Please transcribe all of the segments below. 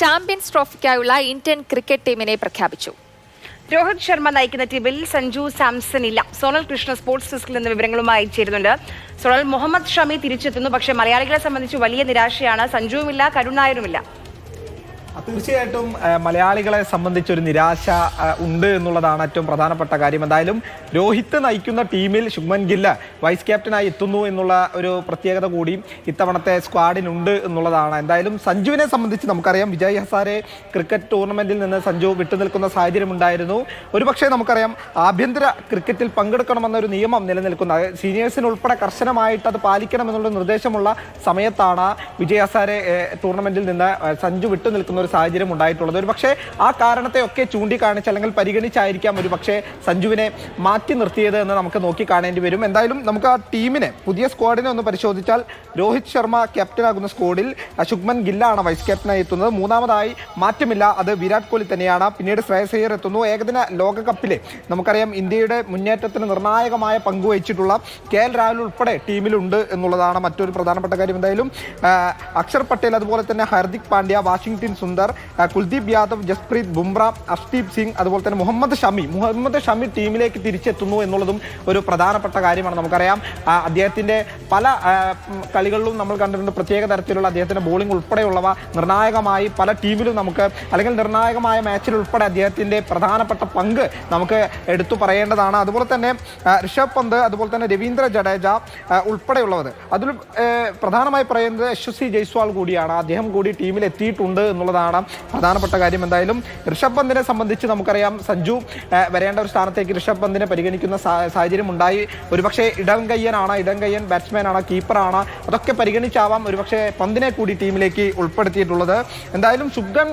Champions ട്രോഫിക്കായുള്ള Indian cricket ടീമിനെ പ്രഖ്യാപിച്ചു. രോഹിത് ശർമ്മ നയിക്കുന്ന ടീമിൽ സഞ്ജു സാംസൺ ഇല്ല. സോണൽ കൃഷ്ണ സ്പോർട്സ് ഡെസ്കിൽ നിന്ന് വിവരങ്ങളുമായി ചേരുന്നുണ്ട്. സോണൽ മുഹമ്മദ് ഷമി തിരിച്ചെത്തുന്നു. പക്ഷേ മലയാളികളെ സംബന്ധിച്ച് വലിയ നിരാശയാണ്. സഞ്ജുവുമില്ല കരുൺ നായരുമില്ല തീർച്ചയായിട്ടും മലയാളികളെ സംബന്ധിച്ച് ഒരു നിരാശ ഉണ്ട് എന്നുള്ളതാണ് ഏറ്റവും പ്രധാനപ്പെട്ട കാര്യം. എന്തായാലും രോഹിത് നയിക്കുന്ന ടീമിൽ ശുഭ്മൻ ഗില്ല വൈസ് ക്യാപ്റ്റനായി എത്തുന്നു എന്നുള്ള ഒരു പ്രത്യേകത കൂടി ഇത്തവണത്തെ സ്ക്വാഡിനുണ്ട് എന്നുള്ളതാണ്. എന്തായാലും സഞ്ജുവിനെ സംബന്ധിച്ച് നമുക്കറിയാം വിജയ് ഹസാരെ ക്രിക്കറ്റ് ടൂർണമെന്റിൽ നിന്ന് സഞ്ജു വിട്ടുനിൽക്കുന്ന സാഹചര്യം ഉണ്ടായിരുന്നു ഒരുപക്ഷെ നമുക്കറിയാം ആഭ്യന്തര ക്രിക്കറ്റിൽ പങ്കെടുക്കണമെന്ന ഒരു നിയമം നിലനിൽക്കുന്ന. സീനിയേഴ്സിനുൾപ്പെടെ കർശനമായിട്ട് അത് പാലിക്കണമെന്നുള്ള നിർദ്ദേശമുള്ള സമയത്താണ് വിജയ് ഹസാരെ ടൂർണമെന്റിൽ നിന്ന് സഞ്ജു വിട്ടുനിൽക്കുന്ന സാഹചര്യം ഉണ്ടായിട്ടുള്ളത്. ഒരു പക്ഷേ ആ കാരണത്തെയൊക്കെ ചൂണ്ടിക്കാണിച്ച് അല്ലെങ്കിൽ പരിഗണിച്ചായിരിക്കാം ഒരു പക്ഷേ സഞ്ജുവിനെ മാറ്റി നിർത്തിയത് എന്ന് നമുക്ക് നോക്കി കാണേണ്ടി വരും. എന്തായാലും നമുക്ക് ആ ടീമിനെ പുതിയ സ്ക്വാഡിനെ ഒന്ന് പരിശോധിച്ചാൽ രോഹിത് ശർമ്മ ക്യാപ്റ്റനാകുന്ന സ്ക്വാഡിൽ ശുഭ്മൻ ഗില്ലാണ് വൈസ് ക്യാപ്റ്റനായി എത്തുന്നത്. മൂന്നാമതായി മാറ്റമില്ല. അത് വിരാട് കോഹ്ലി തന്നെയാണ്. പിന്നീട് ശ്രേയസ് അയ്യർ എത്തുന്നു. ഏകദിന ലോകകപ്പിലെ നമുക്കറിയാം ഇന്ത്യയുടെ മുന്നേറ്റത്തിന് നിർണായകമായ പങ്കുവഹിച്ചിട്ടുള്ള കെ എൽ രാഹുൽ ഉൾപ്പെടെ ടീമിലുണ്ട് എന്നുള്ളതാണ് മറ്റൊരു പ്രധാനപ്പെട്ട കാര്യം. എന്തായാലും അക്ഷർ പട്ടേൽ അതുപോലെ തന്നെ ഹർദിക് പാണ്ഡ്യ വാഷിംഗ്ടൺ സുന്ദർ കുൽദീപ് യാദവ് ജസ്പ്രീത് ബുംറ അഷ്ദീപ് സിംഗ് അതുപോലെ തന്നെ മുഹമ്മദ് ഷമി. മുഹമ്മദ് ഷമി ടീമിലേക്ക് തിരിച്ചെത്തുന്നു എന്നുള്ളതും ഒരു പ്രധാനപ്പെട്ട കാര്യമാണ് നമുക്കറിയാം. അദ്ദേഹത്തിന്റെ പല കളികളിലും നമ്മൾ കണ്ടിട്ടുണ്ട് പ്രത്യേക തരത്തിലുള്ള അദ്ദേഹത്തിന്റെ ബോളിംഗ് ഉൾപ്പെടെയുള്ളവ നിർണായകമായി പല ടീമിലും നമുക്ക് അല്ലെങ്കിൽ നിർണായകമായ മാച്ചിൽ ഉൾപ്പെടെ അദ്ദേഹത്തിന്റെ പ്രധാനപ്പെട്ട പങ്ക് നമുക്ക് എടുത്തു പറയേണ്ടതാണ്. അതുപോലെ തന്നെ ഋഷഭ് പന്ത് അതുപോലെ തന്നെ രവീന്ദ്ര ജഡേജ ആ, ഉൾപ്പെടെയുള്ളവർ അതിൽ പ്രധാനമായി പറയുന്നത് യശസ്വി ജയ്സ്വാൾ കൂടിയാണ്. അദ്ദേഹം കൂടി ടീമിൽ എത്തിയിട്ടുണ്ട് എന്നുള്ളതാണ് പ്രധാനപ്പെട്ട കാര്യം എന്തായാലും ഋഷഭ് പന്തിനെ സംബന്ധിച്ച് നമുക്കറിയാം സഞ്ജു വരേണ്ട ഒരു സ്ഥാനത്തേക്ക് ഋഷഭ് പന്തിനെ പരിഗണിക്കുന്ന സാഹചര്യം ഉണ്ടായി ഒരുപക്ഷെ ഇടം കയ്യനാണ് ഇടം കയ്യൻ ബാറ്റ്സ്മാൻ ആണ് കീപ്പറാണ് അതൊക്കെ പരിഗണിച്ചാവാം ഒരുപക്ഷെ പന്തിനെ കൂടി ടീമിലേക്ക് ഉൾപ്പെടുത്തിയിട്ടുള്ളത്. എന്തായാലും ശുഭ്ഗൻ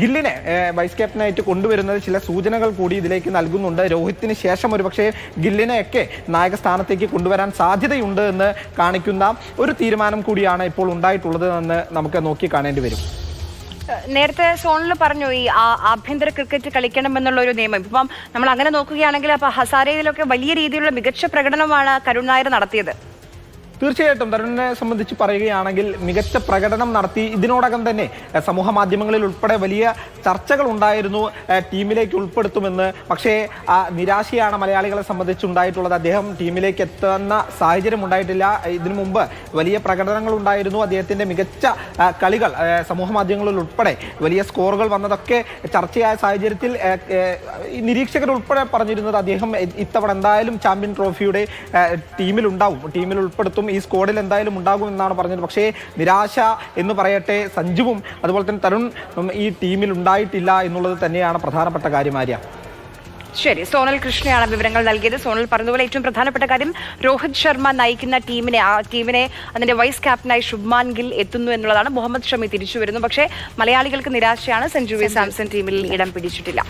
ഗില്ലിനെ വൈസ് ക്യാപ്റ്റനായിട്ട് കൊണ്ടുവരുന്നത് ചില സൂചനകൾ കൂടി ഇതിലേക്ക് നൽകുന്നുണ്ട്. രോഹിത്തിന് ശേഷം ഒരുപക്ഷെ ഗില്ലിനെയൊക്കെ നായക സ്ഥാനത്തേക്ക് കൊണ്ടുവരാൻ സാധ്യതയുണ്ട് എന്ന് കാണിക്കുന്ന ഒരു തീരുമാനം കൂടിയാണ് ഇപ്പോൾ ഉണ്ടായിട്ടുള്ളത് എന്ന് നമുക്ക് നോക്കി കാണേണ്ടി വരും. നേരത്തെ സോണിൽ പറഞ്ഞു ഈ ആഭ്യന്തര ക്രിക്കറ്റ് കളിക്കണം എന്നുള്ള ഒരു നിയമം. ഇപ്പം നമ്മൾ അങ്ങനെ നോക്കുകയാണെങ്കിൽ അപ്പൊ ഹസാരയിലൊക്കെ വലിയ രീതിയിലുള്ള മികച്ച പ്രകടനമാണ് കരുൺ നായർ നടത്തിയത്. തീർച്ചയായിട്ടും തരുണിനെ സംബന്ധിച്ച് പറയുകയാണെങ്കിൽ മികച്ച പ്രകടനം നടത്തി ഇതിനോടകം തന്നെ സമൂഹ മാധ്യമങ്ങളിൽ ഉൾപ്പെടെ വലിയ ചർച്ചകൾ ഉണ്ടായിരുന്നു ടീമിലേക്ക് ഉൾപ്പെടുത്തുമെന്ന്. പക്ഷേ ആ നിരാശയാണ് മലയാളികളെ സംബന്ധിച്ചുണ്ടായിട്ടുള്ളത് അദ്ദേഹം ടീമിലേക്ക് എത്തുന്ന സാഹചര്യം ഉണ്ടായിട്ടില്ല. ഇതിനു മുമ്പ് വലിയ പ്രകടനങ്ങൾ ഉണ്ടായിരുന്നു. അദ്ദേഹത്തിന്റെ മികച്ച കളികൾ സമൂഹ മാധ്യമങ്ങളിൽ ഉൾപ്പെടെ വലിയ സ്കോറുകൾ വന്നതൊക്കെ ചർച്ചയായ സാഹചര്യത്തിൽ ഉൾപ്പെടെ പറഞ്ഞിരുന്നത് അദ്ദേഹം ഇത്തവണ എന്തായാലും ചാമ്പ്യൻ ട്രോഫിയുടെ ടീമിലുണ്ടാവും ടീമിൽ ഉൾപ്പെടുത്തും ഈ സ്ക്വാഡിൽ എന്തായാലും ഉണ്ടാകും എന്നാണ് പറഞ്ഞത്. പക്ഷേ നിരാശ എന്ന് പറയട്ടെ സഞ്ജുവും അതുപോലെ തന്നെ തരുൺ ഈ ടീമിൽ ഉണ്ടായിട്ടില്ല എന്നുള്ളത് തന്നെയാണ് പ്രധാനപ്പെട്ട കാര്യം ആര്യ. ശരി സോണൽ കൃഷ്ണയാണ് വിവരങ്ങൾ നൽകിയത്. സോണൽ പറഞ്ഞതുപോലെ ഏറ്റവും പ്രധാനപ്പെട്ട കാര്യം രോഹിത് ശർമ്മ നയിക്കുന്ന ടീമിനെ ആ ടീമിനെ അതിന്റെ വൈസ് ക്യാപ്റ്റനായി ശുഭ്മാൻ ഗിൽ എത്തുന്നു എന്നുള്ളതാണ്. മുഹമ്മദ് ഷമി തിരിച്ചു വരുന്നു. പക്ഷേ മലയാളികൾക്ക് നിരാശയാണ് സെഞ്ചുറി വി സാംസൺ ടീമിൽ ഇടം പിടിച്ചിട്ടില്ല.